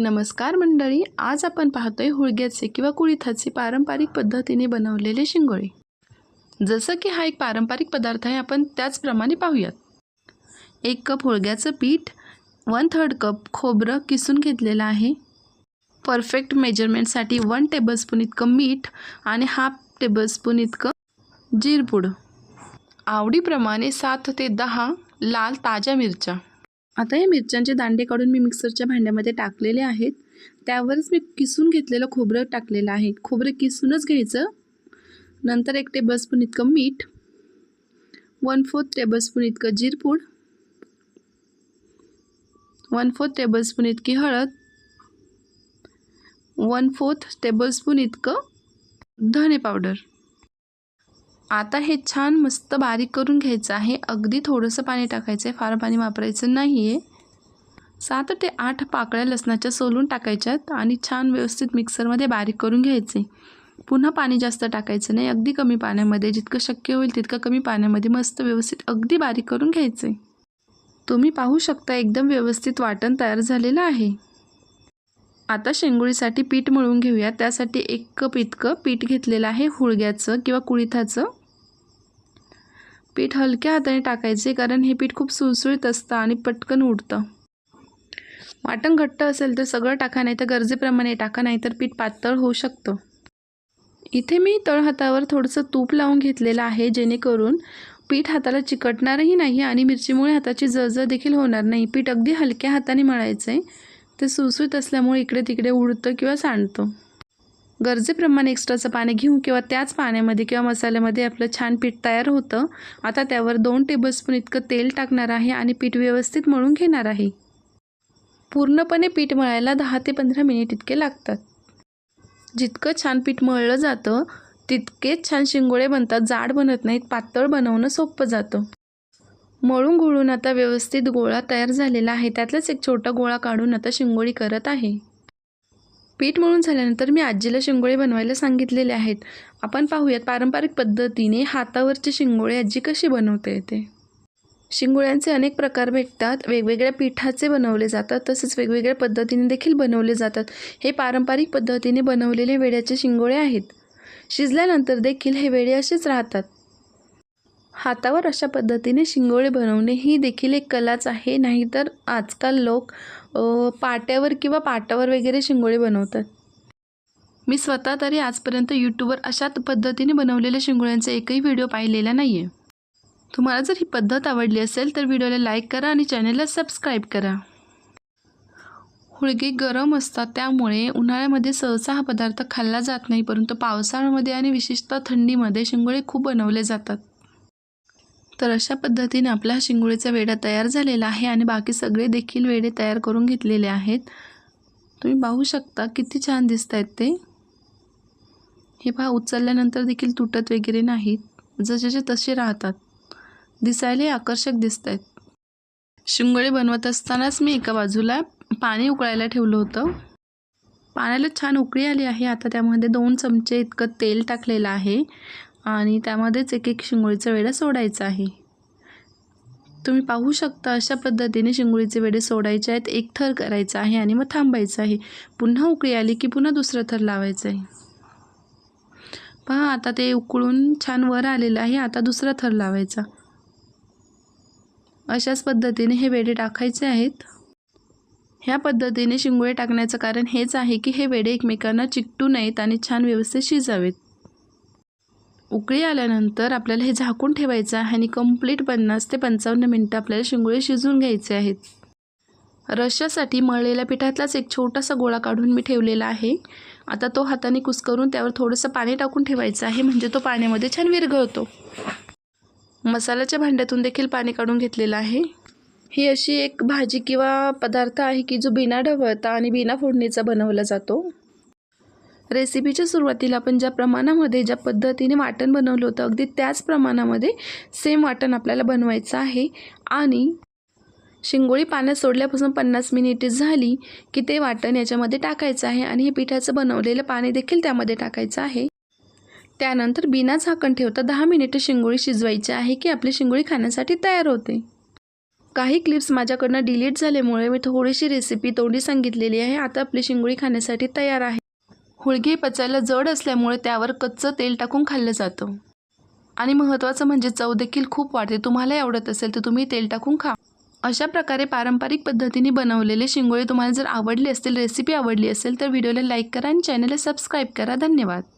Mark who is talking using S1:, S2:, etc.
S1: नमस्कार मंडळी आज आपण पाहतोय हुळग्याचे किंवा कुळीथाचे पारंपरिक पद्धतीने बनवलेले शिंगोळे. जसं की हा एक पारंपरिक पदार्थ आहे आपण त्याचप्रमाणे पाहूयात. एक कप होळग्याचं पीठ वन थर्ड कप खोबरं किसून घेतलेलं आहे. परफेक्ट मेजरमेंटसाठी वन टेबलस्पून इतकं मीठ आणि हाफ टेबलस्पून इतकं जिरपूड. आवडीप्रमाणे सात ते दहा लाल ताज्या मिरच्या. आता या मिरच्यांचे दांडे काढून मी मिक्सरच्या भांड्यामध्ये टाकलेले आहेत. त्यावरच मी किसून घेतलेलं खोबरं टाकलेलं आहे. खोबरं किसूनच घ्यायचं. नंतर एक टेबलस्पून इतकं मीठ. वन फोर्थ टेबलस्पून इतकं जिरपूड. वन फोर्थ टेबलस्पून इतकी हळद. वन फोर्थ टेबलस्पून इतकं धने पावडर. आता हे छान मस्त बारीक करून घ्यायचं आहे. अगदी थोडंसं पाणी टाकायचं आहे फार पाणी वापरायचं नाही आहे सात ते आठ पाकळ्या लसणाच्या सोलून टाकायच्यात आणि छान व्यवस्थित मिक्सरमध्ये बारीक करून घ्यायचे. पुन्हा पाणी जास्त टाकायचं नाही. अगदी कमी पाण्यामध्ये जितकं शक्य होईल तितकं कमी पाण्यामध्ये मस्त व्यवस्थित अगदी बारीक करून घ्यायचे. तुम्ही पाहू शकता एकदम व्यवस्थित वाटण तयार झालेलं आहे. आता शेंगुळीसाठी पीठ मळून घेऊया. त्यासाठी एक कप इतकं पीठ घेतलेलं आहे. हुळग्याचं किंवा कुळिथाचं. पीठ हलक्या हाताने टाकायचे कारण हे पीठ खूप सुळसुळीत असतं आणि पटकन उडतं. वाटण घट्ट असेल तर सगळं टाका नाही तर गरजेप्रमाणे टाका नाही तर पीठ पातळ होऊ शकतं. इथे मी तळहातावर थोडंसं तूप लावून घेतलेलं आहे जेणेकरून पीठ हाताला चिकटणारही नाही आणि मिरचीमुळे हाताची जळजळ देखील होणार नाही. पीठ अगदी हलक्या हाताने मळायचं आहे ते सुसुत असल्यामुळे इकडे तिकडे उडतं किंवा सांडतं. गरजेप्रमाणे एक्स्ट्राचं पाणी घेऊ किंवा त्याच पाण्यामध्ये किंवा मसाल्यामध्ये आपलं छान पीठ तयार होतं आता त्यावर दोन टेबलस्पून इतकं तेल टाकणार आहे आणि पीठ व्यवस्थित मळून घेणार आहे. पूर्णपणे पीठ मळायला दहा ते पंधरा मिनिट इतके लागतात. जितकं छान पीठ मळलं जातं तितकेच छान शिंगोळे बनतात जाड बनत नाहीत पातळ बनवणं सोपं जातं. मळून घोळून आता व्यवस्थित गोळा तयार झालेला आहे त्यातलाच एक छोटा गोळा काढून आता शिंगोळी करत आहे. पीठ मळून झाल्यानंतर मी आजीला शिंगोळे बनवायला सांगितलेले आहेत. आपण पाहूयात पारंपरिक पद्धतीने हातावरचे शिंगोळे आजी कशी बनवते येते? शिंगोळ्यांचे अनेक प्रकार भेटतात. वेगवेगळ्या पिठाचे बनवले जातात. तसेच वेगवेगळ्या पद्धतीने देखील बनवले जातात. हे पारंपरिक पद्धतीने बनवलेले वेड्याचे शिंगोळे आहेत. शिजल्यानंतर देखील हे वेडे असेच राहतात. हातावर अशा पद्धतीने शिंगोळे बनवणे ही देखील एक कलाच आहे. नाहीतर आजकाल लोक पाट्यावर किंवा पाटावर वगैरे शिंगोळे बनवतात. मी स्वतः तरी आजपर्यंत यूट्यूबवर अशाच पद्धतीने बनवलेल्या शिंगोळ्यांचा एकही व्हिडिओ पाहिलेला नाही आहे तुम्हाला जर ही पद्धत आवडली असेल तर व्हिडिओला लाईक करा आणि चॅनलला सबस्क्राईब करा. हुळगे गरम असतात त्यामुळे उन्हाळ्यामध्ये सहसा हा पदार्थ खाल्ला जात नाही परंतु पावसाळ्यामध्ये आणि विशेषतः थंडीमध्ये शिंगोळे खूप बनवले जातात. तर अशा पद्धतीने आपला शिंगोळीचा वेडा तयार झालेला आहे आणि बाकी सगळे देखील वेडे तयार करून घेतलेले आहेत. तुम्ही पाहू शकता किती छान दिसत आहेत ते. हे पहा उचलल्यानंतर देखील तुटत वगैरे नाहीत. जसेचे तसे राहतात. दिसायला आकर्षक दिसत आहेत शिंगोळे बनवत असतानाच मी एका बाजूला पाणी उकळायला ठेवलं होतं. पाण्याला छान उकळी आली आहे. आता त्यामध्ये दोन चमचे इतकं तेल टाकलेलं आहे. आणि त्यामध्येच एक एक शिंगोळीचा वेडा सोडायचा आहे. तुम्ही पाहू शकता अशा पद्धतीने शिंगोळीचे वेडे सोडायचे आहेत एक थर करायचा आहे आणि मग थांबायचं आहे. पुन्हा उकळी आली की पुन्हा दुसरं थर लावायचं आहे पहा आता ते उकळून छान वर आलेलं आहे आता दुसरा थर लावायचा. अशाच पद्धतीने हे वेडे टाकायचे आहेत. ह्या पद्धतीने शिंगोळे टाकण्याचं कारण हेच आहे की हे वेडे एकमेकांना चिकटू नयेत आणि छान व्यवस्थित शिजावेत. उकळी आल्यानंतर आपल्याला हे झाकून ठेवायचं आहे आणि कंप्लीट पन्नास ते पंचावन्न मिनटं आपल्याला शिंगोळे शिजून घ्यायचे आहेत. रश्यासाठी मळलेल्या पिठातलाच एक छोटासा गोळा काढून मी ठेवलेला आहे. आता तो हाताने कुस्करून त्यावर थोडंसं पाणी टाकून ठेवायचं आहे म्हणजे तो पाण्यामध्ये छान विरघळतो. मसाल्याच्या भांड्यातून देखील पाणी काढून घेतलेलं आहे. ही अशी एक भाजी किंवा पदार्थ आहे की जो बिना ढवळता आणि बिना फोडणीचा बनवला जातो. रेसिपीच्या सुरुवातीला आपण ज्या प्रमाणामध्ये ज्या पद्धतीने वाटण बनवलं होतं अगदी त्याच प्रमाणामध्ये सेम वाटण आपल्याला बनवायचं आहे. आणि शिंगोळी पाण्यात सोडल्यापासून पन्नास मिनिटे झाली की ते वाटण याच्यामध्ये टाकायचं आहे आणि हे पिठाचं बनवलेलं पाणी देखील त्यामध्ये टाकायचं आहे. त्यानंतर बिना झाकण ठेवता दहा मिनिटं शिंगोळी शिजवायची आहे की आपली शिंगोळी खाण्यासाठी तयार होते. काही क्लिप्स माझ्याकडनं डिलीट झाल्यामुळे मी थोडीशी रेसिपी तोंडी सांगितलेली आहे. आता आपली शिंगोळी खाण्यासाठी तयार आहे. होळगे पचायला जड असल्यामुळे त्यावर कच्चं तेल टाकून खाल्लं जातं. आणि महत्त्वाचं म्हणजे चव देखील खूप वाढते. तुम्हालाही आवडत असेल तर तुम्ही तेल टाकून खा. अशा प्रकारे पारंपरिक पद्धतीने बनवलेले शिंगोळे तुम्हाला जर आवडले असतील रेसिपी आवडली असेल तर व्हिडिओला लाईक करा आणि चॅनलला सबस्क्राईब करा. धन्यवाद.